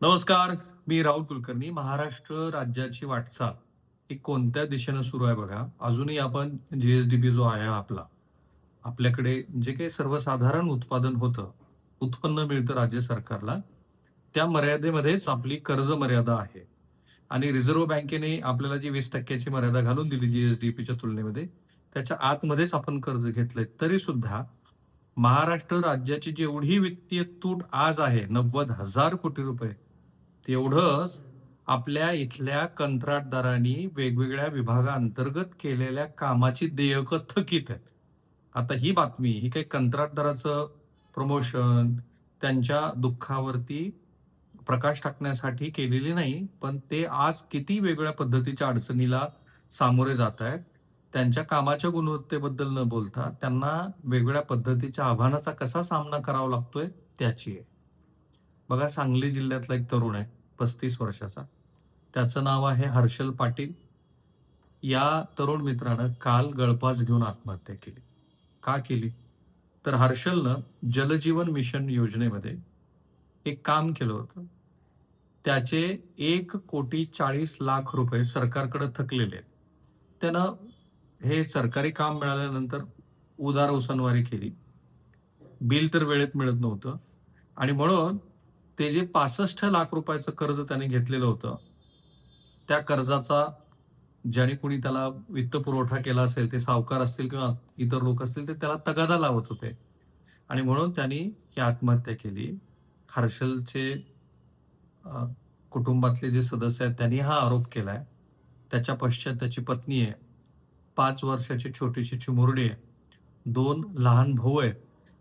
नमस्कार मी राहुल कुलकर्णी महाराष्ट्र राज्याची वाटचाल. ही कोणत्या दिशेनं सुरू आहे बघा? अजूनही आपण जीएसडीपी जो आहे आपला आपल्याकडे जे काही सर्वसाधारण उत्पादन होतं उत्पन्न मिळतं राज्य सरकारला त्या मर्यादेमध्येच आपली कर्ज मर्यादा आहे. आणि रिझर्व्ह बँकेने आपल्याला जी वीस टक्क्याची मर्यादा घालून दिली जीएसडीपीच्या तुलनेमध्ये त्याच्या आतमध्येच आपण कर्ज घेतलंय तरी सुद्धा महाराष्ट्र राज्याची जेवढी वित्तीय तूट आज आहे नव्वद हजार कोटी रुपये तेवढंच आपल्या इथल्या कंत्राटदारांनी वेगवेगळ्या विभागाअंतर्गत केलेल्या कामाची देयकं थकीत आहेत. आता ही बातमी ही काही कंत्राटदाराचं प्रमोशन त्यांच्या दुःखावरती प्रकाश टाकण्यासाठी केलेली नाही पण ते आज किती वेगळ्या पद्धतीच्या अडचणीला सामोरे जात आहेत त्यांच्या कामाच्या गुणवत्तेबद्दल न बोलता त्यांना वेगवेगळ्या पद्धतीच्या आव्हानाचा कसा सामना करावा लागतोय त्याची आहे. बघा सांगली जिल्ह्यातला एक तरुण आहे पस्तीस वर्षाचा. त्याचं नाव आहे हर्षल पाटील. या तरुण मित्रानं काल गळपास घेऊन आत्महत्या केली. का केली? तर हर्षलनं जलजीवन मिशन योजनेमध्ये एक काम केलं होतं. त्याचे एक कोटी चाळीस लाख रुपये सरकारकडे थकलेले आहेत. त्यानं हे सरकारी काम मिळाल्यानंतर उदार उसनवारी केली. बिल तर वेळेत मिळत नव्हतं. आणि म्हणून ते जे पासष्ट लाख रुपयाचं कर्ज त्याने घेतलेलं होतं त्या कर्जाचा ज्याने कोणी त्याला वित्त पुरवठा केला असेल ते सावकार असतील किंवा इतर लोक असतील ते त्याला तगादा लावत होते. आणि म्हणून त्यांनी ही आत्महत्या केली. हर्षलचे कुटुंबातले जे सदस्य आहेत त्यांनी हा आरोप केलाय. त्याच्या पश्चात त्याची पत्नी आहे पाच वर्षाची छोटीशी चिमुरडी आहे दोन लहान भाऊ आहेत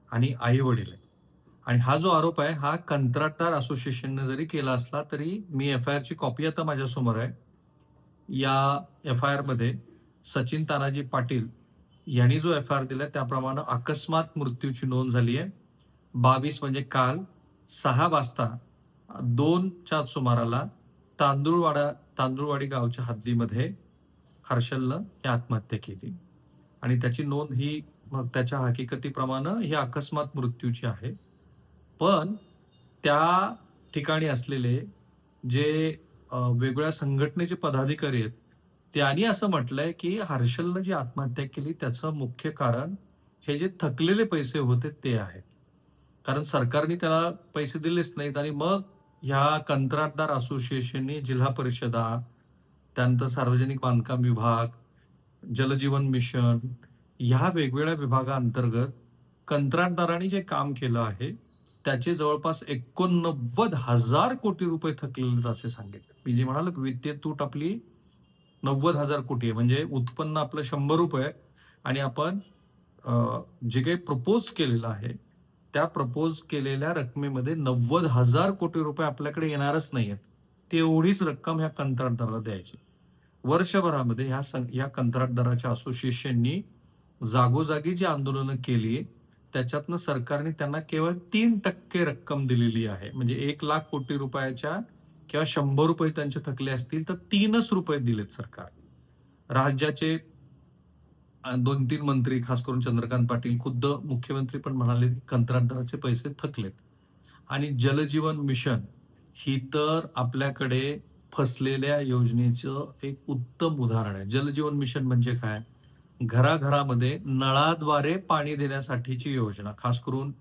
आणि आई वडील आहेत. आणि हा जो आरोप आहे हा कंत्राटदार असोसिएशनने जरी केला असला तरी मी एफ आय आरची कॉपी आता माझ्यासमोर आहे. या एफ आय आरमध्ये सचिन तानाजी पाटील यांनी जो एफ आय आर दिला त्याप्रमाणे अकस्मात मृत्यूची नोंद झाली आहे. बावीस म्हणजे काल सहा वाजता दोनच्या सुमाराला तांदूळवाडा तांदूळवाडी गावच्या हद्दीमध्ये हर्षलनं ही आत्महत्या केली. आणि त्याची नोंद ही मग त्याच्या हकीकतीप्रमाणे ही अकस्मात मृत्यूची आहे. पण त्या ठिकाणी असलेले जे वेगवेगळ्या संघटनेचे पदाधिकारी आहेत त्यांनी असं म्हटलंय की हर्षलनं जी आत्महत्या केली त्याचं मुख्य कारण हे जे थकलेले पैसे होते ते आहेत. कारण सरकारने त्याला पैसे दिलेच नाहीत आणि मग ह्या कंत्राटदार असोसिएशनने जिल्हा परिषदा त्यानंतर सार्वजनिक बांधकाम विभाग जलजीवन मिशन ह्या वेगवेगळ्या विभागाअंतर्गत कंत्राटदारांनी जे काम केलं आहे त्याचे जवळपास एकोणनव्वद हजार कोटी रुपये थकलेले असे सांगितले. मी जे म्हणाल वित्तीय तूट आपली नव्वद हजार कोटी आहे म्हणजे उत्पन्न आपलं शंभर रुपये आणि आपण जे काही प्रपोज केलेलं आहे त्या प्रपोज केलेल्या रकमेमध्ये नव्वद हजार कोटी रुपये आपल्याकडे येणारच नाही आहेत तेवढीच रक्कम ह्या कंत्राटदाराला द्यायची. वर्षभरामध्ये ह्या सं- ह्या कंत्राटदाराच्या असोसिएशननी जागोजागी जी आंदोलनं केली त्याच्यातनं सरकारने त्यांना केवळ तीन टक्के रक्कम दिलेली आहे. म्हणजे एक लाख कोटी रुपयाच्या किंवा शंभर रुपये त्यांचे थकले असतील तर तीनच रुपये दिलेत सरकार. राज्याचे दोन तीन मंत्री खास करून चंद्रकांत पाटील खुद्द मुख्यमंत्री पण म्हणाले कंत्राटदाराचे पैसे थकलेत. आणि जलजीवन मिशन ही तर आपल्याकडे फसलेल्या योजनेचं एक उत्तम उदाहरण आहे. जलजीवन मिशन म्हणजे काय? घराघरामध्ये नळाद्वारे पाणी देण्यासाठीची योजना. खास करून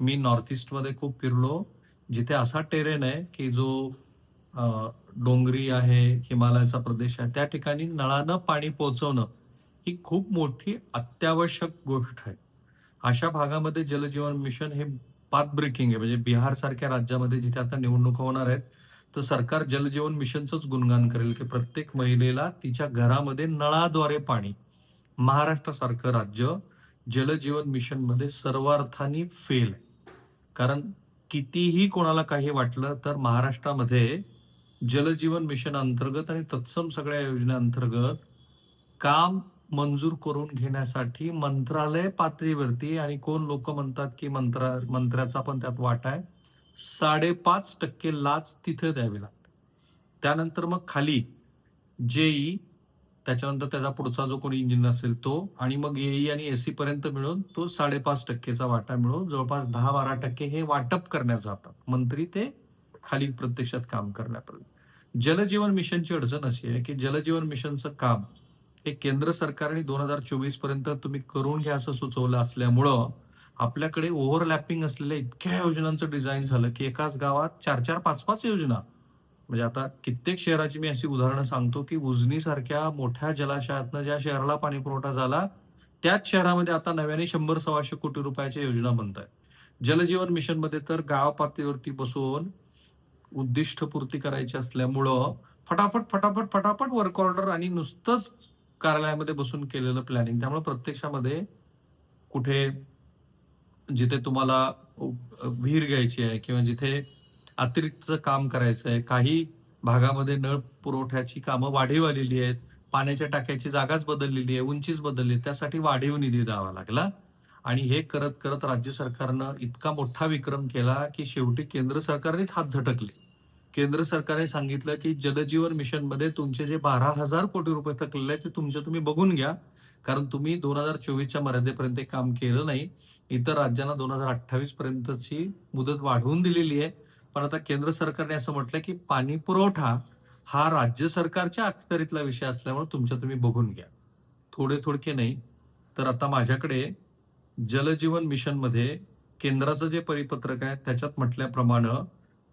मी नॉर्थ ईस्टमध्ये खूप फिरलो जिथे असा टेरेन आहे की जो डोंगरी आहे हिमालयाचा प्रदेश आहे त्या ठिकाणी नळानं पाणी पोहोचवणं ही खूप मोठी अत्यावश्यक गोष्ट आहे. अशा भागामध्ये जलजीवन मिशन हे पाथ ब्रेकिंग आहे. म्हणजे बिहार सारख्या राज्यामध्ये जिथे आता निवडणुका होणार आहेत तर सरकार जलजीवन मिशनचंच गुणगान करेल की प्रत्येक महिलेला तिच्या घरामध्ये नळाद्वारे पाणी महाराष्ट्रासारखं राज्य जलजीवन मिशनमध्ये सर्वार्थाने फेल आहे. कारण कितीही कोणाला काही वाटलं तर महाराष्ट्रामध्ये जलजीवन मिशन अंतर्गत आणि तत्सम सगळ्या योजनेअंतर्गत काम मंजूर करून घेण्यासाठी मंत्रालय पातळीवरती आणि कोण लोक म्हणतात की मंत्रा मंत्र्याचा पण त्यात वाटा आहे साडेपाच टक्के लाच तिथे द्यावी लागते त्यानंतर मग खाली जेई त्याच्यानंतर त्याचा पुढचा जो कोणी इंजिन असेल तो आणि मग एई आणि एसी पर्यंत मिळून तो साडेपाच टक्केचा वाटा मिळून जवळपास दहा बारा टक्के हे वाटप करण्यात जातात. मंत्री ते खाली प्रत्यक्षात काम करण्यापर्यंत. जलजीवन मिशनची अडचण अशी आहे की जलजीवन मिशनचं काम हे केंद्र सरकारने दोन हजार चोवीसपर्यंत तुम्ही करून घ्या असं सुचवलं असल्यामुळं आपल्याकडे ओव्हरलॅपिंग असलेल्या इतक्या योजनांचं डिझाईन झालं की एकाच गावात चार चार पाच पाच योजना म्हणजे आता कित्येक शहराची मी अशी उदाहरणं सांगतो की उजनीसारख्या मोठ्या जलाशयातनं ज्या शहराला पाणी पुरवठा झाला त्याच शहरामध्ये आता नव्याने शंभर सव्वाशे कोटी रुपयाच्या योजना बनत आहेत. जलजीवन मिशनमध्ये तर गाव पातळीवरती बसून उद्दिष्ट पूर्ती करायची असल्यामुळं फटाफट फटाफट फटाफट वर्क ऑर्डर आणि नुसतंच कार्यालयामध्ये बसून केलेलं प्लॅनिंग त्यामुळे प्रत्यक्षामध्ये कुठे जिथे तुम्हाला विहीर घ्यायची आहे किंवा जिथे अतिरिक्त काम करायचं आहे काही भागामध्ये नळ पुरवठ्याची कामं वाढीव आलेली आहेत. पाण्याच्या टाक्याची जागाच बदललेली आहे. उंचीच बदलली आहे. त्यासाठी वाढीव निधी द्यावा लागला. आणि हे करत करत राज्य सरकारनं इतका मोठा विक्रम केला की शेवटी केंद्र सरकारनेच हात झटकले. केंद्र सरकारने सांगितलं की जलजीवन मिशनमध्ये तुमचे जे बारा हजार कोटी रुपये थकलेले आहेत ते तुमचे तुम्ही बघून घ्या. कारण तुम्ही दोन हजार चोवीसच्या मर्यादेपर्यंत काम केलं नाही. इतर राज्यांना दोन हजार अठ्ठावीस पर्यंतची मुदत वाढवून दिलेली आहे. पण आता केंद्र सरकारने असं म्हटलं की पाणी पुरवठा हा राज्य सरकारच्या अखत्यारीतला विषय असल्यामुळे तुमच्या तुम्ही बघून घ्या. थोडे थोडके नाही तर आता माझ्याकडे जलजीवन मिशनमध्ये केंद्राचं जे परिपत्रक आहे त्याच्यात म्हटल्याप्रमाणे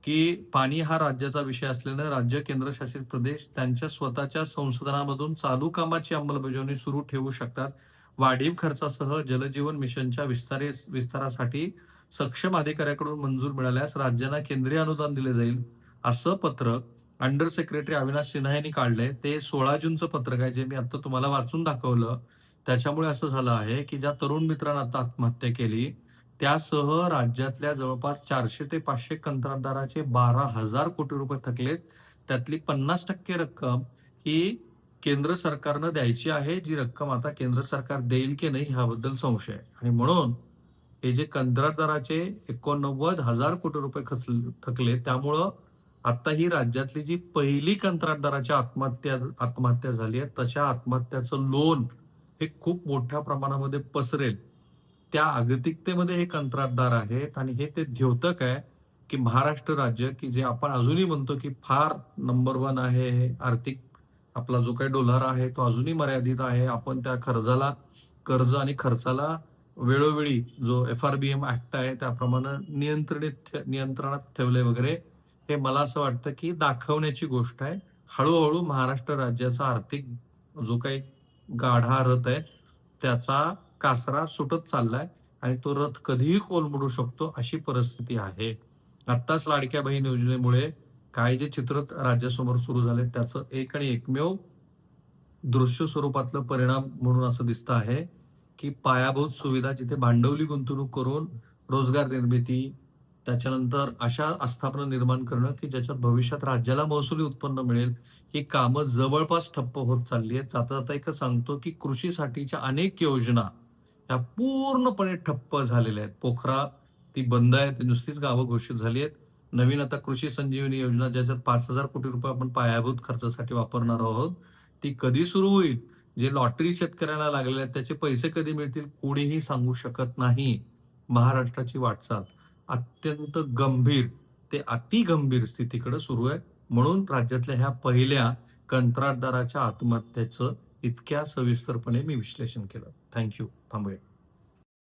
की पाणी हा राज्याचा विषय असल्यानं राज्य केंद्रशासित प्रदेश त्यांच्या स्वतःच्या संशोधनामधून चालू कामाची अंमलबजावणी सुरू ठेवू शकतात. वाढीव खर्चासह जलजीवन मिशनच्या विस्तारी विस्तारासाठी सक्षम अधिकाऱ्याकडून मंजूर मिळाल्यास राज्यांना केंद्रीय अनुदान दिले जाईल असं पत्र अंडर सेक्रेटरी अविनाश सिन्हा यांनी काढलंय. ते सोळा जूनचं पत्रक आहे जे मी आता तुम्हाला वाचून दाखवलं. त्याच्यामुळे असं झालं आहे की ज्या तरुण मित्रांना आता आत्महत्या केली त्यासह राज्यातल्या जवळपास चारशे ते पाचशे कंत्राटदाराचे बारा हजार कोटी रुपये थकलेत. त्यातली पन्नास टक्के रक्कम ही केंद्र सरकारनं द्यायची आहे जी रक्कम आता केंद्र सरकार देईल की नाही ह्याबद्दल संशय आहे. आणि म्हणून हे जे कंत्राटदाराचे एकोणनव्वद हजार कोटी रुपये खचले थकले त्यामुळं आता ही राज्यातली जी पहिली कंत्राटदाराची आत्महत्या आत्महत्या झाली आहे तशा आत्महत्याचं लोन हे खूप मोठ्या प्रमाणामध्ये पसरेल. त्या अगतिकतेमध्ये हे कंत्राटदार आहेत आणि हे ते द्योतक आहे की महाराष्ट्र राज्य की जे आपण अजूनही म्हणतो की फार नंबर वन आहे आर्थिक आपला जो काही डोलार आहे तो अजूनही मर्यादित आहे. आपण त्या कर्जाला कर्ज आणि खर्चाला वेळोवेळी जो F R B M act आहे त्याप्रमाणे नियंत्रणित नियंत्रणात ठेवले वगैरे हे मला असं वाटतं की दाखवण्याची गोष्ट आहे. हळूहळू महाराष्ट्र राज्याचा आर्थिक जो काही गाढा रथ आहे त्याचा कासरा सुटत चाललाय आणि तो रथ कधीही कोलमडू शकतो अशी परिस्थिती आहे. आत्ताच लाडक्या बहीण योजनेमुळे काय जे चित्र राज्यासमोर सुरू झाले त्याचं एक आणि एकमेव दृश्य स्वरूपातलं परिणाम म्हणून असं दिसतं आहे की पायाभूत सुविधा जिथे भांडवली गुंतवणूक करून रोजगार निर्मिती त्याच्यानंतर अशा आस्थापना निर्माण करणं की ज्याच्यात भविष्यात राज्याला महसुली उत्पन्न मिळेल ही कामं जवळपास ठप्प होत चालली आहेत. जाता जाता एक सांगतो की कृषीसाठीच्या अनेक योजना ह्या पूर्णपणे ठप्प झालेल्या आहेत. पोखरा ती बंद आहे ती नुसतीच गावं घोषित झाली आहेत. नवीन आता कृषी संजीवनी योजना ज्याच्यात पाच हजार कोटी रुपये आपण पायाभूत खर्चासाठी वापरणार आहोत ती कधी सुरू होईल? जे लॉटरी शेतकऱ्याला लागलेले आहेत त्याचे पैसे कधी मिळतील कोणीही सांगू शकत नाही. महाराष्ट्राची वाटचाल अत्यंत गंभीर ते अति गंभीर स्थितीकडे सुरू आहे. म्हणून राज्यातल्या ह्या पहिल्या कंत्राटदाराच्या आत्महत्येचं इतक्या सविस्तरपणे मी विश्लेषण केलं. थँक्यू. थांबूया.